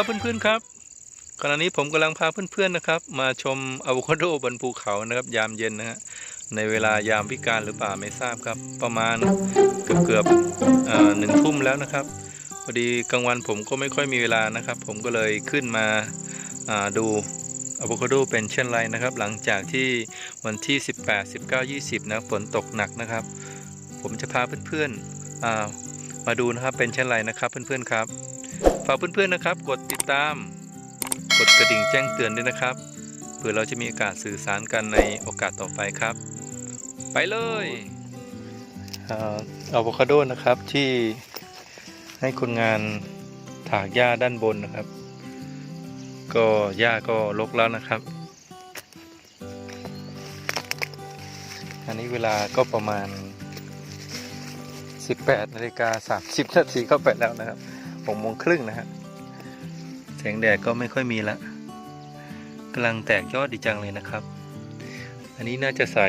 วัสดีครับเพื่อนๆครับขณะนี้ผมกำลังพาเพื่อนๆนะครับ มาชมอะโวคาโดบนภูเขานะครับ ยามเย็นนะฮะในเวลายามวิกาลหรือเปล่าไม่ทราบครับ ประมาณเกือบเกือบหนึ่งทุ่มแล้วนะครับพอดีกลางวันผมก็ไม่ค่อยมีเวลานะครับ ผมก็เลยขึ้นมาดูอะโวคาโดเป็นเช่นไรนะครับ หลังจากที่วันที่ 18 19 20นะฝนตกหนักนะครับ ผมจะพาเพื่อนๆมาดูนะครับเป็นเช่นไรนะครับเพื่อนๆครับากเพื่อนๆนะครับ กดติดตาม กดกระดิ่งแจ้งเตือนด้วยนะครับ เพื่อเราจะมีโอกาสสื่อสารกันในโอกาสต่อไปครับ ไปเลยอะโวคาโดนะครับที่ให้คนงานถากหญ้าด้านบนนะครับ ก็หญ้าก็รกแล้วนะครับ อันนี้เวลาก็ประมาณ 18นาฬิกา30นาทีเข้าไปแล้วนะครับ หกโมงครึ่งนะฮะแสงแดดก็ไม่ค่อยมีละกำลังแตกยอดดีจังเลยนะครับ อันนี้น่าจะใส่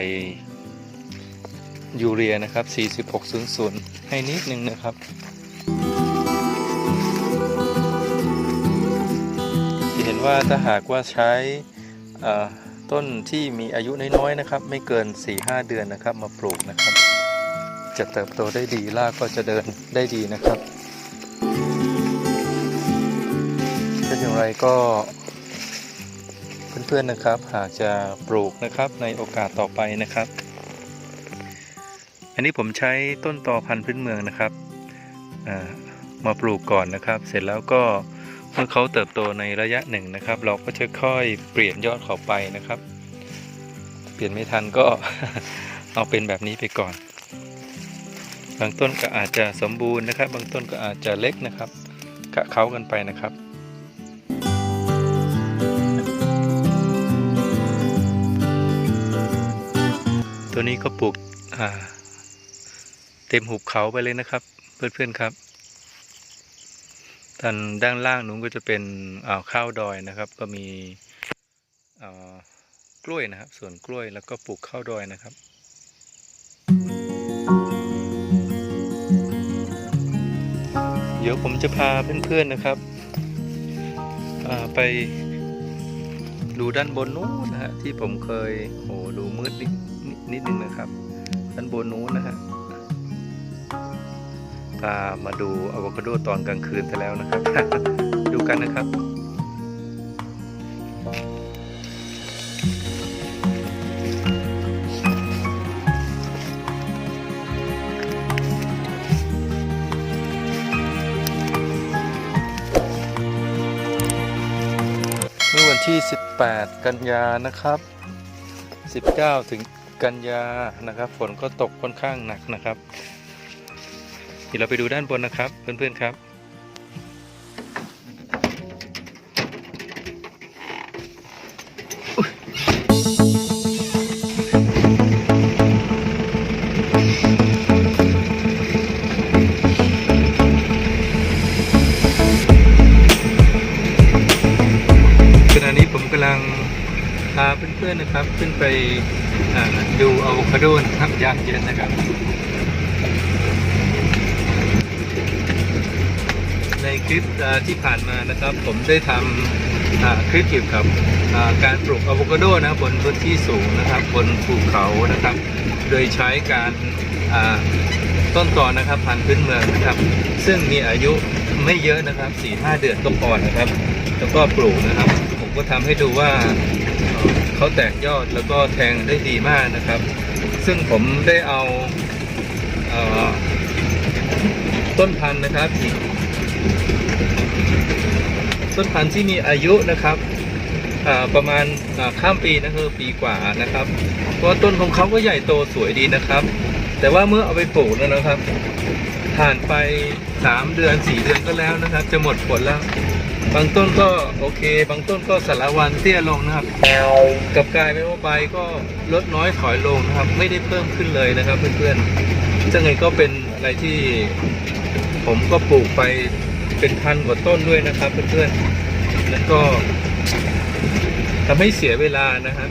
ยูเรียนะครับ 4600 ให้นิดนึงนะครับ จะเห็นว่าถ้าหากว่าใช้ต้นที่มีอายุน้อยๆนะครับ ไม่เกิน 4-5 เดือนนะครับมาปลูกนะครับ จะเติบโตได้ดีรากก็จะเดินได้ดีนะครับ อย่างไรก็เพื่อนๆนะครับ หากจะปลูกนะครับในโอกาสต่อไปนะครับ อันนี้ผมใช้ต้นตอพันธุ์พื้นเมืองนะครับมาปลูกก่อนนะครับ เสร็จแล้วก็เมื่อเขาเติบโตในระยะหนึ่งนะครับ เราก็จะค่อยเปลี่ยนยอดเขาไปนะครับ เปลี่ยนไม่ทันก็เอาเป็นแบบนี้ไปก่อน บางต้นก็อาจจะสมบูรณ์นะครับ บางต้นก็อาจจะเล็กนะครับกะเขากันไปนะครับ ตัวนี้ก็ปลูกเต็มหุบเขาไปเลยนะครับ เพื่อนๆครับด้านด้านล่างนู้นก็จะเป็นข้าวดอยนะครับ ก็มีกล้วยนะครับส่วนกล้วยแล้วก็ปลูกข้าวดอยนะครับเดี๋ยวผมจะพาเพื่อนๆนะครับไปดูด้านบนนู้นนะฮะที่ผมเคยโหดูมืดนิ นิดนึงนะครับด้านบนนู้นนะฮะพามาดูอะโวคาโดตอนกลางคืนไปแล้วนะครับ ดูกันนะครับเมื่อวันที่ 18 กันยานะครับ 19 ถึง กันยานะครับ ฝนก็ตกค่อนข้างหนักนะครับ เดี๋ยวเราไปดูด้านบนนะครับ เพื่อนๆครับ พาเพื่อนๆนะครับ ขึ้นไปดูอะโวคาโดนะครับยามเย็นนะครับ ในคลิปที่ผ่านมานะครับ ผมได้ทำคลิปเกี่ยวกับการปลูกอะโวคาโดนะครับบนพื้นที่สูงนะครับบนภูเขานะครับ โดยใช้การต้นตอนะครับพันธุ์พื้นเมืองนะครับ ซึ่งมีอายุไม่เยอะนะครับ4-5 เดือนก็พอนะครับ แล้วก็ปลูกนะครับ ผมก็ทำให้ดูว่า เขาแตกยอดแล้วก็แทงได้ดีมากนะครับ ซึ่งผมได้เอาเอ่อต้นพันธุ์นะครับ ต้นพันธุ์ที่มีอายุนะครับประมาณาข้ามปีนะคือปีกว่านะครับ เพราะต้นของเขาก็ใหญ่โตสวยดีนะครับ แต่ว่าเมื่อเอาไปปลูกแล้วนะครับ ผ่านไป 3 เดือน 4 เดือนก็แล้วนะครับ จะหมดผลแล้ว บางต้นก็โอเค บางต้นก็สารวันเตี้ยลงนะครับกับกลายเป็นว่าใบก็ลดน้อยถอยลงนะครับ ไม่ได้เพิ่มขึ้นเลยนะครับเพื่อนๆจังไงก็เป็นอะไรที่ผมก็ปลูกไปเป็นพันกว่าต้นด้วยนะครับเพื่อนๆแล้วก็ทำให้เสียเวลานะครับ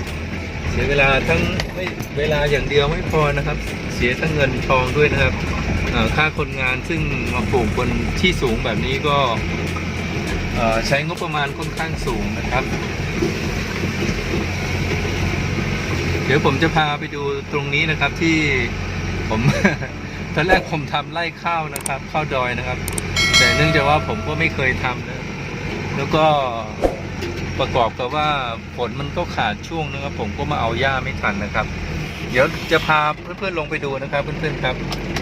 เสียเวลาทั้งไม่เวลาอย่างเดียวไม่พอนะครับ เสียทั้งเงินทองด้วยนะครับค่าคนงานซึ่งมาปลูกบนที่สูงแบบนี้ก็ ใช้งบประมาณค่อนข้างสูงนะครับ เดี๋ยวผมจะพาไปดูตรงนี้นะครับที่ผมตอนแรกผมทำไร่ข้าวนะครับข้าวดอยนะครับ แต่เนื่องจากว่าผมก็ไม่เคยทำนะแล้วก็ประกอบกับว่าฝนมันก็ขาดช่วงนะครับ ผมก็มาเอาหญ้าไม่ทันนะครับ เดี๋ยวจะพาเพื่อนๆลงไปดูนะครับ เพื่อนๆครับ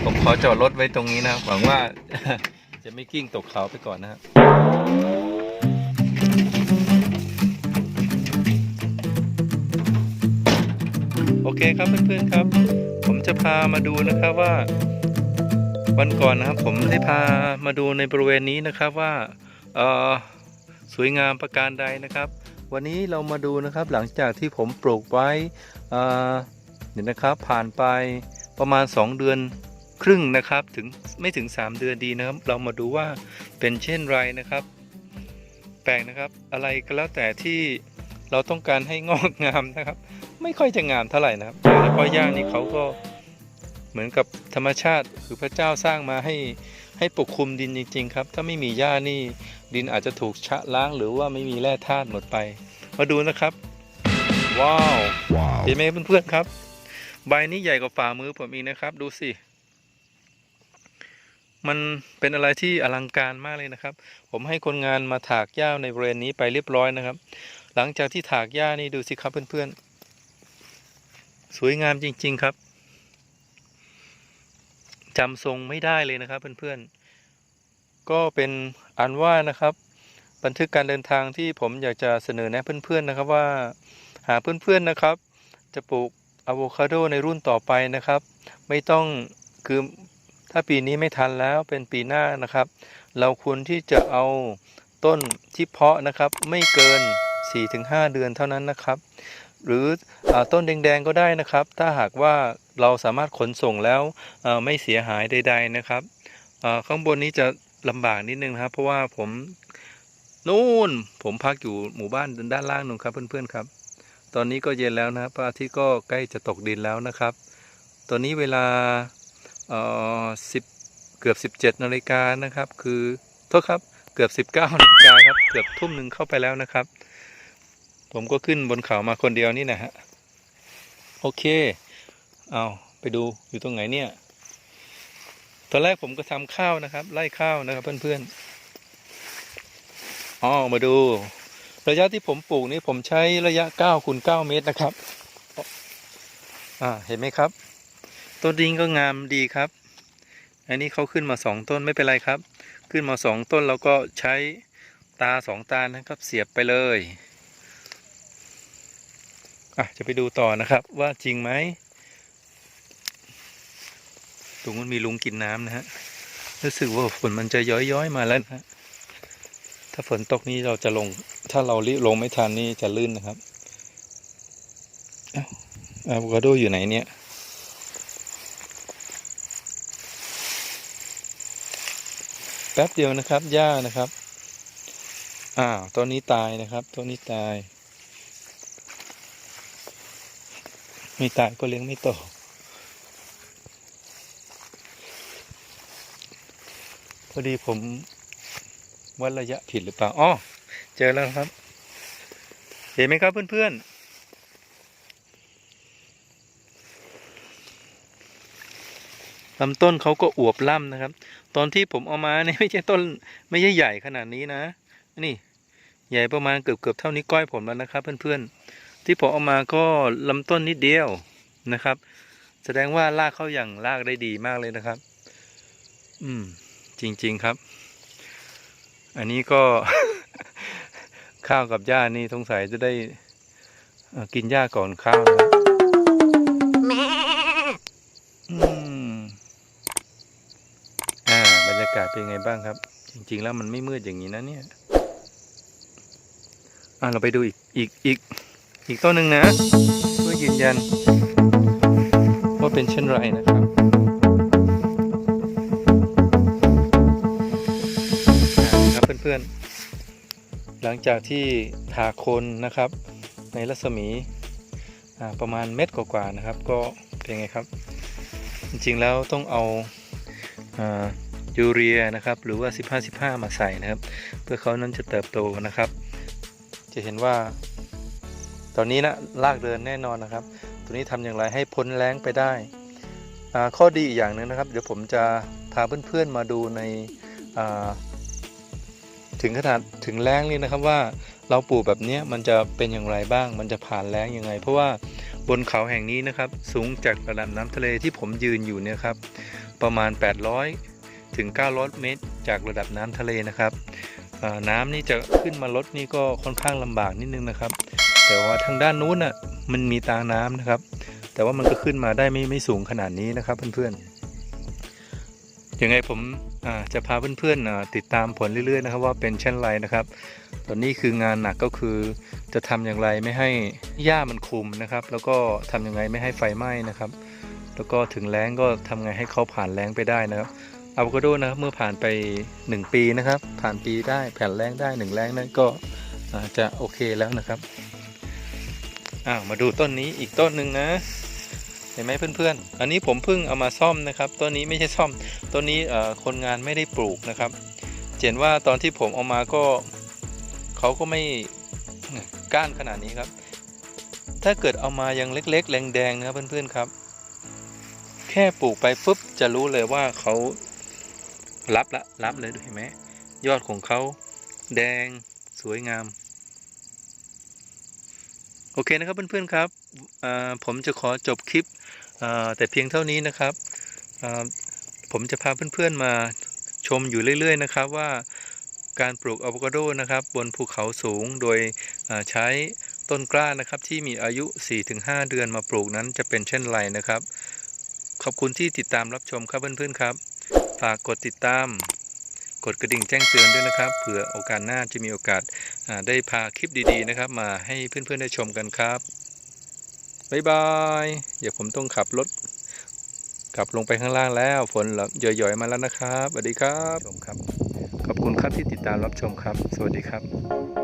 ผมขอจอดรถไว้ตรงนี้นะหวังว่าจะไม่กิ้งตกเขาไปก่อนนะครับ โอเคครับเพื่อนๆครับ ผมจะพามาดูนะครับว่า วันก่อนนะครับผมได้พามาดูในบริเวณนี้นะครับว่าสวยงามประการใดนะครับ วันนี้เรามาดูนะครับหลังจากที่ผมปลูกไว้เอ่อเดี๋ยนะครับ ผ่านไปประมาณ 2 เดือนครึ่งนะครับถึงไม่ถึง 3 เดือนดีนะครับ เรามาดูว่าเป็นเช่นไรนะครับ แปลกนะครับอะไรก็แล้วแต่ที่เราต้องการให้งอกงามนะครับ ไม่ค่อยจะงามเท่าไหร่นะครับโดยเฉพาะหญ้านี่เขาก็เหมือนกับธรรมชาติคือพระเจ้าสร้างมาให้ให้ปกคลุมดินจริง ๆ ครับ ถ้าไม่มีหญ้านี่ดินอาจจะถูกชะล้างหรือว่าไม่มีแร่ธาตุหมดไป มาดูนะครับ ว้าว Wow. เห็นไหมเพื่อนๆครับ ใบนี้ใหญ่กว่าฝ่ามือผมอีกนะครับ ดูสิ มันเป็นอะไรที่อลังการมากเลยนะครับ ผมให้คนงานมาถากหญ้าในบริเวณนี้ไปเรียบร้อยนะครับ หลังจากที่ถากหญ้านี่ดูสิครับเพื่อนๆ สวยงามจริง ๆ ครับจำทรงไม่ได้เลยนะครับเพื่อนๆ ก็เป็นอันว่านะครับ บันทึกการเดินทางที่ผมอยากจะเสนอแนะเพื่อนๆนะครับว่า หาเพื่อนๆนะครับ จะปลูกอะโวคาโดในรุ่นต่อไปนะครับ ไม่ต้องคือถ้าปีนี้ไม่ทันแล้วเป็นปีหน้านะครับ เราควรที่จะเอาต้นที่เพาะนะครับ ไม่เกิน 4-5 เดือนเท่านั้นนะครับ หรืออต้นแดงๆก็ได้นะครับ ถ้าหากว่าเราสามารถขนส่งแล้วไม่เสียหายใด ๆนะครับข้างบนนี้จะลำบากนิดนึงนะครับ เพราะว่าผมนู่นผมพักอยู่หมู่บ้านด้านล่างนู่นครับเพื่อนๆครับ ตอนนี้ก็เย็นแล้วนะครับพระอาทิตย์ก็ใกล้จะตกดินแล้วนะครับ ตอนนี้เวลาเอ่อสิบเกือบ 17นาฬิกานะครับ คือโทษครับเกือบ 19นาฬิกาครับเกือบทุ่มหนึ่งเข้าไปแล้วนะครับ ผมก็ขึ้นบนเขามาคนเดียวนี่นะฮะ โอเค เอาไปดูอยู่ตรงไหนเนี่ย ตอนแรกผมก็ทำข้าวนะครับ ไล่ข้าวนะครับเพื่อนๆอ๋อมาดู ระยะที่ผมปลูกนี่ผมใช้ระยะ9คูณ9เมตรนะครับ อ่า เห็นไหมครับ ต้นดิงก็งามดีครับ อันนี้เขาขึ้นมาสองต้นไม่เป็นไรครับ ขึ้นมาสองต้นเราก็ใช้ตาสองตานะครับ เสียบไปเลย อะจะไปดูต่อนะครับ ว่าจริงไหมตรงนั้นมีลุงกินน้ำนะฮะรู้สึกว่าฝนมันจะย้อยๆมาแล้วนะถ้าฝนตกนี้เราจะลง ถ้าเรารีบลงไม่ทันนี่จะลื่นนะครับอาวอะโวคาโดอยู่ไหนเนี่ยแป๊บเดียวนะครับหญ้านะครับ อ้าวต้นนี้ตายนะครับต้นนี้ตาย ไม่ตายก็เลี้ยงไม่โตพอดีผมวัดระยะผิดหรือเปล่าอ๋อเจอแล้วครับ เห็นไหมครับเพื่อนๆลำต้นเขาก็อวบล่ำนะครับ ตอนที่ผมเอามาเนี่ยไม่ใช่ต้น ไม่ใช่ใหญ่ขนาดนี้นะ นี่ ใหญ่ประมาณเกือบเกือบเท่านี้ก้อยผมแล้วนะครับ เพื่อนๆ ที่ผมเอามาก็ลำต้นนิดเดียวนะครับ แสดงว่ารากเข้าอย่างรากได้ดีมากเลยนะครับ อืม จริง ๆครับ อันนี้ก็ ข้าวกับหญ้านี่สงสัยจะได้กินหญ้าก่อนข้าวนะบอืมอ่าบรรยากาศเป็นไงบ้างครับ จริง ๆ แล้วมันไม่มืดอย่างนี้นะเนี่ย อ่าเราไปดูอีกอีกอีก อีกต้นหนึ่งนะ เพื่อยืนยันว่าเป็นเช่นไรนะครับครับเพื่อนๆ หลังจากที่ถาโคนนะครับ ในรัศมีอ่าประมาณเม็ดกว่าๆนะครับ ก็เป็นไงครับ จริงๆแล้วต้องเอาอายูเรียนะครับ หรือว่า 15 15 มาใส่นะครับ เพื่อเขานั้นจะเติบโตนะครับ จะเห็นว่า ตอนนี้นะลากเดินแน่นอนนะครับ ตัวนี้ทำอย่างไรให้พ้นแรงไปได้ ข้อดีอีกอย่างหนึ่งนะครับ เดี๋ยวผมจะพาเพื่อนๆมาดูในถึงขนาดถึงแรงนี่นะครับว่าเราปลูกแบบนี้มันจะเป็นอย่างไรบ้าง มันจะผ่านแรงยังไง เพราะว่าบนเขาแห่งนี้นะครับ สูงจากระดับน้ำทะเลที่ผมยืนอยู่เนี่ยครับ ประมาณ 800 ถึง 900 เมตร จากระดับน้ำทะเลนะครับน้ำนี่จะขึ้นมาลดนี่ก็ค่อนข้างลำบากนิดนึงนะครับ แต่ว่าทางด้านนู้นน่ะมันมีตาน้ำนะครับ แต่ว่ามันก็ขึ้นมาได้ไม่ไม่สูงขนาดนี้นะครับเพื่อนๆยังไงผมจะพาเพื่อนๆติดตามผลเรื่อยๆนะครับว่าเป็นเช่นไรนะครับ ตอนนี้คืองานหนักก็คือจะทำอย่างไรไม่ให้หญ้ามันคุมนะครับ แล้วก็ทำยังไงไม่ให้ไฟไหม้นะครับ แล้วก็ถึงแล้งก็ทำไงให้เขาผ่านแล้งไปได้นะครับอะโวคาโดนะครับเมื่อผ่านไป 1 ปีนะครับ ผ่านปีได้แผ่นแล้งได้หนึ่งแล้งนั้นก็จะโอเคแล้วนะครับ อ้าวมาดูต้นนี้อีกต้นหนึ่งนะ เห็นไหมเพื่อนๆ อันนี้ผมเพิ่งเอามาซ่อมนะครับต้นนี้ไม่ใช่ซ่อมต้นนี้คนงานไม่ได้ปลูกนะครับเห็นว่าตอนที่ผมเอามาก็เขาก็ไม่ก้านขนาดนี้ครับ ถ้าเกิดเอามายังเล็ก ๆ แดงๆนะครับเพื่อนๆครับ แค่ปลูกไปปุ๊บจะรู้เลยว่าเขารับละรับเลยดูเห็นไหมยอดของเขาแดงสวยงาม โอเคนะครับเพื่อนๆครับผมจะขอจบคลิปแต่เพียงเท่านี้นะครับผมจะพาเพื่อนๆมาชมอยู่เรื่อยๆนะครับว่าการปลูกอะโวคาโดนะครับบนภูเขาสูงโดยใช้ต้นกล้านะครับที่มีอายุ 4-5 เดือนมาปลูกนั้นจะเป็นเช่นไรนะครับ ขอบคุณที่ติดตามรับชมครับเพื่อนๆครับ ฝากกดติดตาม กดกระดิ่งแจ้งเตือนด้วยนะครับเผื่อโอกาสหน้าจะมีโอกาสได้พาคลิปดีๆนะครับ มาให้เพื่อนๆได้ชมกันครับบ๊ายบายเดี๋ยวผมต้องขับรถกลับลงไปข้างล่างแล้ว ฝนหย่อยๆมาแล้วนะครับสวัสดีครับชมครับ ขอบคุณครับที่ติดตามรับชมครับ สวัสดีครับ